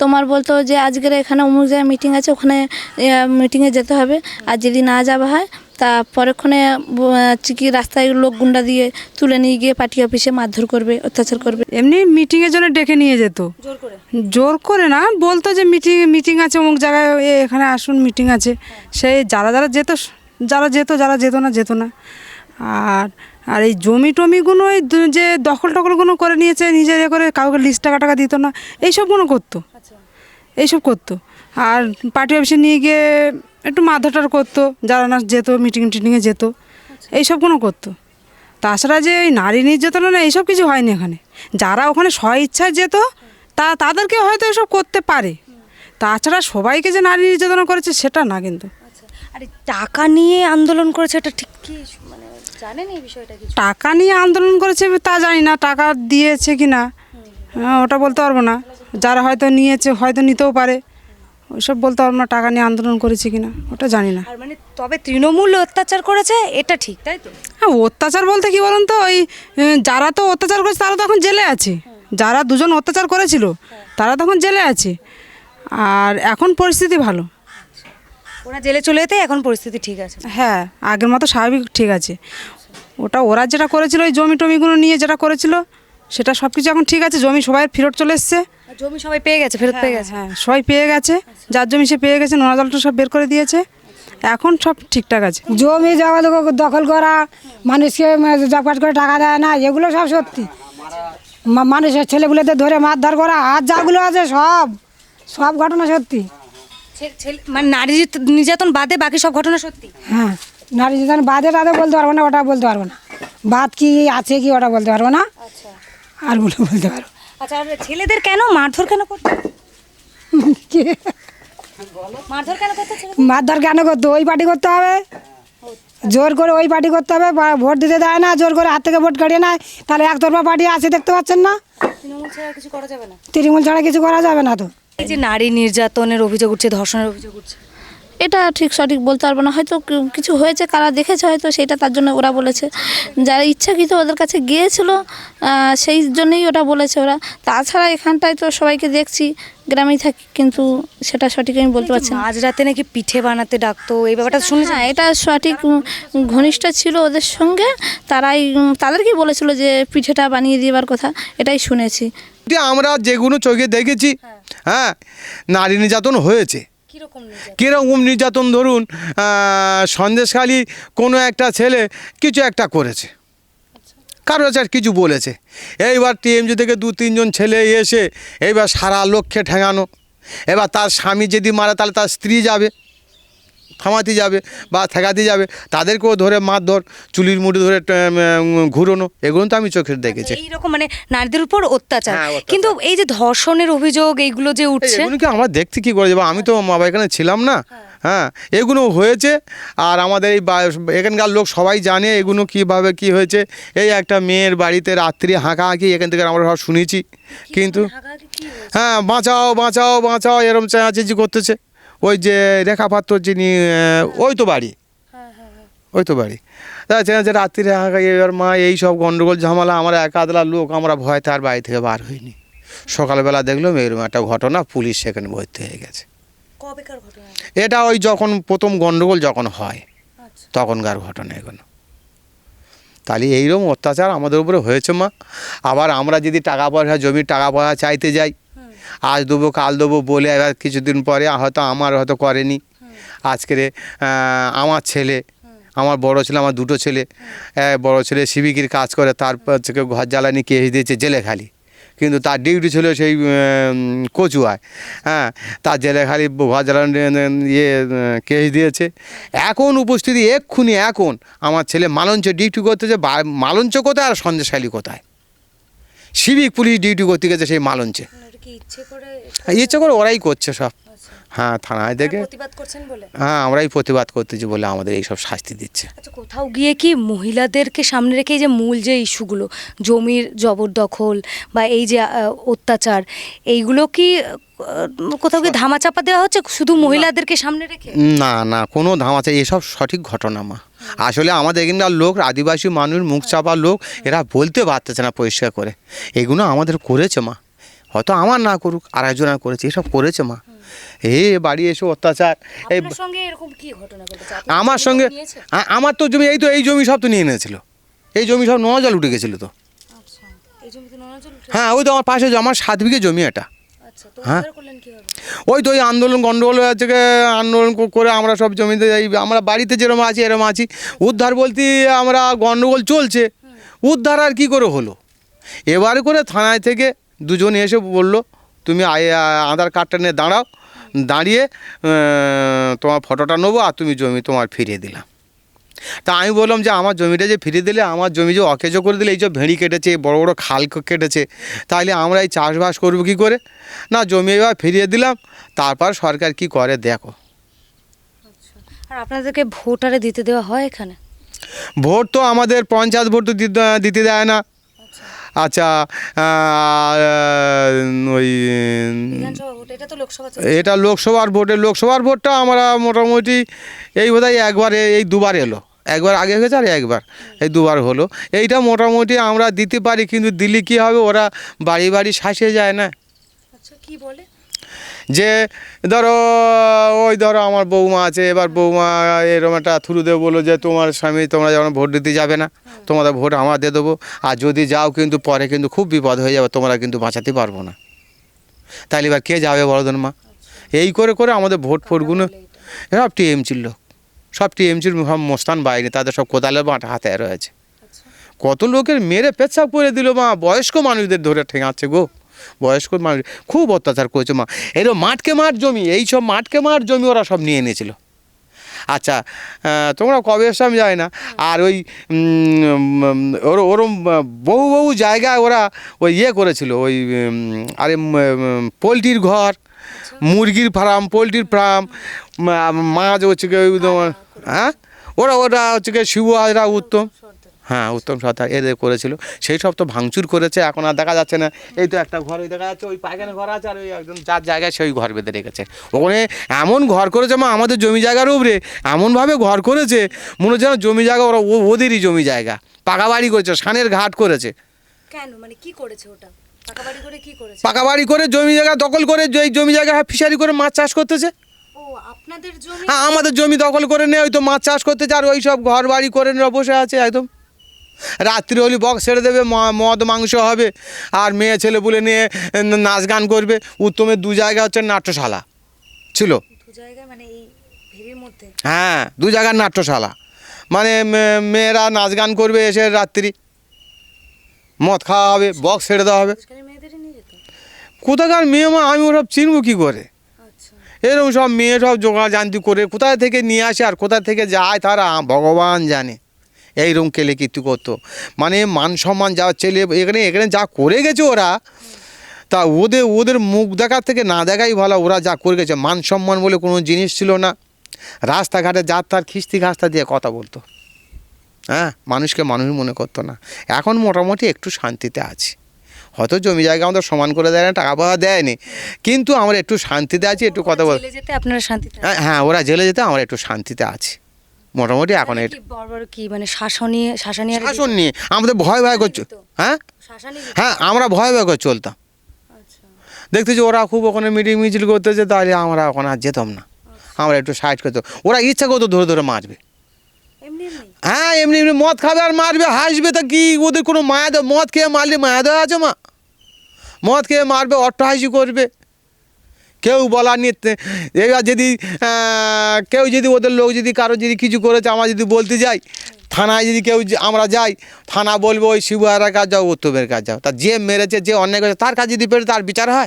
তোমার বলতো যে আজকের এখানে অমুক জায়গায় মিটিং আছে ওখানে মিটিংয়ে যেতে হবে। আর যদি না যাওয়া হয় তা পরক্ষণে চিকি রাস্তায় লোক গুন্ডা দিয়ে তুলে নিয়ে গিয়ে পার্টি অফিসে মারধর করবে অত্যাচার করবে। এমনি মিটিংয়ের জন্য ডেকে নিয়ে যেত। জোর করে? না বলতো যে মিটিং মিটিং আছে অমুক জায়গায় এখানে আসুন মিটিং আছে। সেই যারা যারা যেত যারা যেত যারা যেত না যেত না। আর আর এই জমি টমিগুলো ওই যে দখল টখলগুলো করে নিয়েছে নিজের এ করে কাউকে লিস্ট টাকা টাকা দিত না এইসবগুলো করতো। এইসব করতো। আর পার্টি অফিসে নিয়ে গিয়ে একটু মারধর করতো যারা না যেত মিটিং টিটিংয়ে যেত এইসবগুলো করতো। তাছাড়া যে ওই নারী নির্যাতন না এইসব কিছু হয়নি এখানে। যারা ওখানে স্ব ইচ্ছায় যেত তা তাদেরকে হয়তো এসব করতে পারে। তাছাড়া সবাইকে যে নারী নির্যাতন করেছে সেটা না কিন্তু। আরে টাকা নিয়ে আন্দোলন করেছে এটা ঠিক কি? মানে জানেন এই বিষয়টা কিছু? টাকা নিয়ে আন্দোলন করেছে তা জানি না টাকা দিয়েছে কি না হ্যাঁ, ওটা বলতে পারব না। যারা হয়তো নিয়েছে হয়তো নিতেও পারে। ওইসব বলতে পারব না টাকা নিয়ে আন্দোলন করেছে কি না ওটা জানি না। আর মানে তবে তৃণমূল অত্যাচার করেছে এটা ঠিক তাই তো? হ্যাঁ অত্যাচার বলতে কি বলুন তো ওই যারা তো অত্যাচার করেছে তারা তো এখন জেলে আছে। যারা দুজন অত্যাচার করেছিল তারা তখন জেলে আছে। আর এখন পরিস্থিতি ভালো। ওরা জেলে চলে যেতে এখন পরিস্থিতি ঠিক আছে। হ্যাঁ আগের মতো স্বাভাবিক ঠিক আছে। ওটা ওরা যেটা করেছিল ওই জমি টমিগুলো নিয়ে যেটা করেছিল সেটা সব কিছু এখন ঠিক আছে জমি সবাই ফেরত চলে এসছে। জমি সবাই পেয়ে গেছে ফেরত পেয়ে গেছে? হ্যাঁ সবাই পেয়ে গেছে যার জমি সে পেয়ে গেছে নোনা জলটা সব বের করে দিয়েছে এখন সব ঠিকঠাক আছে। জমি জগা দখল করা মানুষকে জবকাট করে টাকা দেয় না এগুলো সব সত্যি। মানুষের ছেলেগুলোদের ধরে মারধর করা আর যাগুলো আছে সব সব ঘটনা সত্যি। মানে নারী নির্যাতন বাদে বাকি সব ঘটনা সত্যি? হ্যাঁ। নারী যেন বাদে টাদে বলতে পারব না ওটা বলতে পারব না। বাদ কি আছে কি ওটা বলতে পারব না। আর আরগুলো বলতে পারব। আচ্ছা আর ছেলেদের কেন মারধর কেন করতে মারধর কেন করতে মারধর কেন করতো? ওই পার্টি করতে হবে। জোর করে ওই পার্টি করতে হবে ভোট দিতে দেয় না জোর করে হাত থেকে ভোট কাটিয়ে নেয়। তাহলে একতরফা পার্টি আছে দেখতে পাচ্ছেন না? তৃণমূল ছাড়া কিছু করা যাবে না তো। এই যে নারী নির্যাতনের অভিযোগ উঠছে ধর্ষণের অভিযোগ উঠছে। এটা ঠিক সঠিক বলতে পারব না। হয়তো কিছু হয়েছে কারা দেখেছে হয়তো সেটা তার জন্য ওরা বলেছে। যারা ইচ্ছাকৃত ওদের কাছে গিয়েছিল সেই জন্যই ওটা বলেছে ওরা। তাছাড়া এখানটায় তো সবাইকে দেখছি গ্রামেই থাকি কিন্তু সেটা সঠিক আমি বলতে পারছি না। মাঝরাতে নাকি পিঠে বানাতে ডাকতো এই ব্যাপারটা শুনেছেন হ্যাঁ এটা সঠিক ঘনিষ্ঠ ছিল ওদের সঙ্গে। তারাই তাদেরকেই বলেছিল যে পিঠেটা বানিয়ে দেওয়ার কথা এটাই শুনেছি। যে আমরা যেগুলো চোখে দেখেছি হ্যাঁ নারী নির্যাতন হয়েছে। কীরকম নির্যাতন? ধরুন সন্দেশখালী কোনো একটা ছেলে কিছু একটা করেছে। কারও কাছে আর কিছু বলেছে। এইবার টিএমজি থেকে দু তিনজন ছেলে এসে এইবার সারা লক্ষ্যে ঠেঙানো। এবার তার স্বামী যদি মারে তাহলে তার স্ত্রী যাবে। থামাতে যাবে বা ঠেকাতে যাবে তাদেরকেও ধরে মারধর চুলির মুড়ি ধরে ঘুরোনো এগুলো তো আমি চোখের দেখেছি। এইরকম মানে নারীদের উপর অত্যাচার। হ্যাঁ, কিন্তু এই যে ধর্ষণের অভিযোগ এইগুলো যে উঠছে এগুলো কি আমরা দেখতে কি করে? যাব আমি তো মা এখানে ছিলাম না। হ্যাঁ এগুলো হয়েছে আর আমাদের এই এখানকার লোক সবাই জানে এগুলো কীভাবে কি হয়েছে। এই একটা মেয়ের বাড়িতে রাত্রি হাঁকাহাঁকি এখান থেকে আমরা সব শুনেছি। কিন্তু হ্যাঁ বাঁচাও বাঁচাও বাঁচাও এরম চেঁচাচেঁচি করতেছে। ওই যে রেখা পাত্র যিনি ওই তো বাড়ি। ওই তো বাড়ি। তা যে রাত্রিরে এবার মা এই সব গন্ডগোল ঝামেলা আমরা এক আদলা লোক আমরা ভয় তার বাড়ি থেকে বার হইনি। সকালবেলা দেখলাম এরকম একটা ঘটনা পুলিশ সেখানে ভর্তি হয়ে গেছে। এটা ওই যখন প্রথম গন্ডগোল যখন হয় আচ্ছা। তখনকার ঘটনা এগুলো। তাহলে এইরকম অত্যাচার আমাদের উপরে হয়েছে মা। আবার আমরা যদি টাকা পয়সা জমির টাকা পয়সা চাইতে যাই আজ দেবো, কাল দেবো বলে এবার কিছুদিন পরে হয়তো আমার হয়তো করেনি। আজকের আমার ছেলে, আমার বড় ছেলে, আমার দুটো ছেলে বড় ছেলে সিভিকির কাজ করে, তারপর থেকে ঘর জ্বালানি কেস দিয়েছে জেলে খালি। কিন্তু তার ডিউটি ছিল সেই কচুয়ায় হ্যাঁ তার জেলে খালি ঘর জ্বালানি ইয়ে কেস দিয়েছে। এখন উপস্থিতি এক্ষুনি এখন। আমার ছেলে মালঞ্চ ডিউটি করতেছে মালঞ্চ কোথায় আর সন্দেশখালী কোথায়? সিভিক পুলিশ ডিউটি করতে গেছে সেই মালঞ্চে। ইচ্ছে করে ইচ্ছে করে ওরাই করছে সব। হ্যাঁ থানায় দেখে প্রতিবাদ করছেন বলে? হ্যাঁ আমরাই প্রতিবাদ করতেছি বলে আমাদের এইসব শাস্তি দিচ্ছে। আচ্ছা কোথাও গিয়ে কি মহিলাদেরকে সামনে রেখে এই যে মূল যে ইস্যুগুলো জমির জবরদখল বা এই যে অত্যাচার এইগুলো কি কোথাও কি ধামাচাপা দেওয়া হচ্ছে শুধু মহিলাদেরকে সামনে রেখে? না না কোনো ধামাচা এসব সঠিক ঘটনা মা। আসলে আমাদের এখানকার লোক আদিবাসী মানুষ মুখ চাপা লোক এরা বলতে পারতেছে না পরিষ্কার করে। এগুলো আমাদের করেছে মা। হয়তো আমার না করুক আর একজনের করেছে এসব করেছে মা। এ বাড়ি এসে অত্যাচার। এই আমার সঙ্গে? আমার তো জমি এই তো এই জমি সব তো নিয়ে নিয়েছিল এই জমি সব নোয়া জল উঠে গেছিল তো। আচ্ছা হ্যাঁ ওই তো আমার পাশে আমার সাত বিঘে জমি এটা। আচ্ছা হ্যাঁ। ওই তো ওই আন্দোলন গন্ডগোল হয়ে থেকে আন্দোলন করে আমরা সব জমিতে এই আমরা বাড়িতে যেরকম আছি এরকম আছি। উদ্ধার বলতে আমরা গন্ডগোল চলছে। উদ্ধার আর কি করে হলো? এবার করে থানায় থেকে দুজন এসে বলল তুমি আধার কার্ডটা নিয়ে দাঁড়াও দাঁড়িয়ে তোমার ফটোটা নেব আর তুমি জমি তোমার ফিরিয়ে দিলাম তা আমি বললাম যে আমার জমিটা যে ফিরিয়ে দিলে আমার জমি যে অকেজো করে দিলে এই যে ভেড়ি কেটেছে বড় বড় খাল কেটেছে তাহলে আমরা এই চাষবাস করব কী করে? না জমি এবার ফিরিয়ে দিলাম তারপর সরকার কি করে দেখো। আর আপনাদেরকে ভোটারে দিতে দেওয়া হয় এখানে? ভোট তো আমাদের পঞ্চায়েত ভোট তো দিতে- দিতে দেয় না। আচ্ছা ওই এটা লোকসভার ভোটে লোকসভার ভোটটা আমরা মোটামুটি এই বোধহয় একবার এই দুবার এলো। একবার আগে হয়েছে আর একবার এই দুবার হলো। এইটা মোটামুটি আমরা দিতে পারি কিন্তু দিলে কী হবে ওরা বাড়ি বাড়ি শাসে যায় না। আচ্ছা কি বলে? যে ধরো ওই ধরো আমার বৌমা আছে এবার বৌমা এরকম একটা থ্রু দিয়ে বলো যে তোমার স্বামী তোমরা যখন ভোট দিতে যাবে না তোমাদের ভোট আমার দিয়ে দেবো। আর যদি যাও কিন্তু পরে কিন্তু খুব বিপদ হয়ে যাবে তোমরা কিন্তু বাঁচাতে পারব না। তাহলে এবার কে যাবে বড়দিন মা? এই করে করে আমাদের ভোট ফোটগুলো সব টিএমচির লোক সব টিএমচির সব মোস্তান বাইরে তাদের সব কোদালের বাঁটা হাতে রয়েছে। কত লোকের মেরে পেচ্ছাপ করে দিল মা বয়স্ক মানুষদের ধরে ঠেঙাচ্ছে গো। বয়স্ক মানুষ খুব অত্যাচার করেছে মা। এরকম মাঠকে মাঠ জমি, এই সব মাঠকে মাঠ জমি ওরা সব নিয়ে নিয়েছিল আচ্ছা তোমরা কবে এসছো আমি জানি না। আর ওই ওর, ওরম বহু বহু জায়গায় ওরা ওই ইয়ে করেছিল, ওই আরে পোলট্রির ঘর, মুরগির ফার্ম, পোলট্রির ফার্ম মাছ হচ্ছে হ্যাঁ? ওরা ওরা হচ্ছে শিবু হাজরা উত্তম। হ্যাঁ উত্তম সর্দার এদের করেছিল। সেই সব তো ভাঙচুর করেছে এখন আর দেখা যাচ্ছে না। এই তো একটা ঘর ওই দেখা যাচ্ছে ওই পায়খানা ঘর আছে আর ওই একদম যার জায়গায় সেই ঘর বেঁধে রেখেছে। ওখানে এমন ঘর করেছে মা আমাদের জমি জায়গার উপরে এমনভাবে ঘর করেছে মনে হচ্ছে জমি জায়গা ওরা ওদেরই জমি জায়গা। পাকা বাড়ি করেছে সানের ঘাট করেছে। কেন? মানে কি করেছে ওটা? পাকা বাড়ি করে জমি জায়গা দখল করে এই জমি জায়গা ফিশারি করে মাছ চাষ করতেছে। ও আপনাদের জমি? হ্যাঁ আমাদের জমি দখল করে নিয়ে ওই তো মাছ চাষ করতেছে আর ওই সব ঘর বাড়ি করে নিয়ে বসে আছে একদম। রাত্রি হলে বক্স ছেড়ে দেবে মদ মাংস হবে আর মেয়ে ছেলে বলে নিয়ে নাচ গান করবে। উত্তমের দু জায়গা হচ্ছে নাট্যশালা। ছিল। মানে হ্যাঁ দু জায়গার নাট্যশালা। মানে মেয়েরা নাচ গান করবে এসে রাত্রি। মদ খাওয়া হবে বক্স ছেড়ে দেওয়া হবে। কোথাকার মেয়ে মা আমি ওসব চিনব কী করে? আচ্ছা। এরকম সব মেয়ে সব জোগাড় জানতি করে কোথায় থেকে নিয়ে আসে আর কোথা থেকে যায় তারা ভগবান জানে। এইরকম কেলে কীর্তি করতো। মানে মান সম্মান যা ছেলে এখানে এখানে যা করে গেছে ওরা তা ওদের ওদের মুখ দেখার থেকে না দেখাই ভালো ওরা যা করে গেছে। মান সম্মান বলে কোনো জিনিস ছিল না। রাস্তাঘাটে যার তার খিস্তি খাস্তা দিয়ে কথা বলতো। হ্যাঁ মানুষকে মানুষ মনে করতো না। এখন মোটামুটি একটু শান্তিতে আছি। হয়তো জমি জায়গা আমাদের সমান করে দেয় না টাকা পয়সা দেয়নি। কিন্তু আমরা একটু শান্তিতে আছি একটু কথা বল আপনারা শান্তিতে হ্যাঁ, হ্যাঁ ওরা জেলে যেতে আমরা একটু শান্তিতে আছি। মোটামুটি এখন মানে এটা বড় কি মানে শাসন নিয়ে আমাদের ভয় ভয় করছে হ্যাঁ? হ্যাঁ আমরা ভয় ভয় করে চলতাম আচ্ছা। দেখতেছি ওরা খুব ওখানে মিটিং মিছিল করতেছে তাহলে আমরা ওখানে আর যেতাম না। আমরা একটু সাইড করতাম। ওরা ইচ্ছা করতো ধরে ধরে মারবে। এমনি এমনি? হ্যাঁ এমনি এমনি মদ খাবে আর মারবে হাসবে তা কি ওদের কোনো মায়া দেওয়া মদ খেয়ে মারলে মায়া দেওয়া আছে মা? মদ খেয়ে মারবে অট্টহাসি করবে। কেউ বলার নিয়ে এবার যদি কেউ যদি ওদের লোক যদি কারও যদি কিছু করেছে, আমরা যদি বলতে যাই, থানায় যদি কেউ আমরা যাই, থানা বলব, ওই শিবহারের কাজ যাও উত্তমের কাজ যাও তা যে মেরেছে, যে অন্যায় করেছে, তার কাজ যদি পেরে তার বিচার হয়?